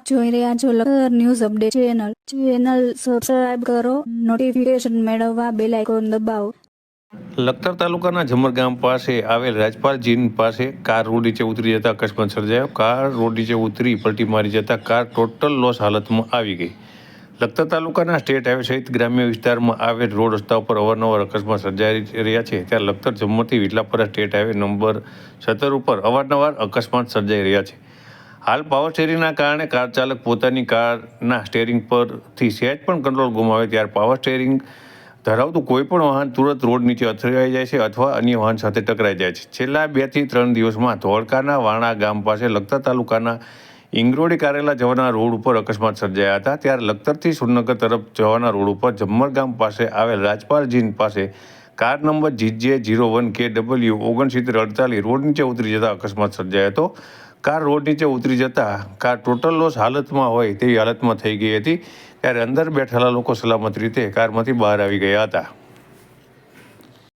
આપ જોઈ રહ્યા છો લખર news update channel. Channel subscribe કરો નોટિફિકેશન મેળવવા બેલ આઇકોન દબાવો. લખતર તાલુકાના જમર ગામ પાસે આવેલ રાજપાલ જીન પાસે કાર રોડ નીચે ઉતરી જતા અકસ્માત સર્જાયો. કાર રોડ નીચે ઉતરી પલટી મારી જતા કાર ટોટલ લોસ હાલતમાં આવી ગઈ. લખતર તાલુકાના સ્ટેટ હાઈવે સહિત ગ્રામ્ય વિસ્તારમાં આવેલ રોડ રસ્તા ઉપર અવારનવાર અકસ્માત સર્જાઈ રહ્યા છે. ત્યારે લખતર જમ્મુથી વિટલાપરા સ્ટેટ હાઈવે નંબર સત્તર ઉપર અવારનવાર અકસ્માત સર્જાઈ રહ્યા છે. હાલ પાવર સ્ટેરિંગના કારણે કાર ચાલક પોતાની કારના સ્ટેરિંગ પરથી સહેજ પણ કંટ્રોલ ગુમાવે ત્યારે પાવર સ્ટેરિંગ ધરાવતું કોઈ પણ વાહન તુરંત રોડ નીચે અથડાઈ જાય છે અથવા અન્ય વાહન સાથે ટકરાઈ જાય છે. છેલ્લા બેથી ત્રણ દિવસમાં ધોળકાના વાણા ગામ પાસે લખતર તાલુકાના ઇંગરોડી કારેલા જવાના રોડ ઉપર અકસ્માત સર્જાયા હતા. ત્યારે લખતરથી સુરનગર તરફ જવાના રોડ ઉપર જમ્મર ગામ પાસે આવેલ રાજપાલ જીન પાસે car number GJ zero one K W ઓગણસિત્તેર અડતાલીસ રોડ નીચે ઉતરી જતા અકસ્માત સર્જાયો હતો. કાર રોડ નીચે ઉતરી જતા કાર ટોટલ લોસ હાલતમાં હોય તેવી હાલતમાં થઈ ગઈ હતી. ત્યારે અંદર બેઠેલા લોકો સલામત રીતે કારમાંથી બહાર આવી ગયા હતા.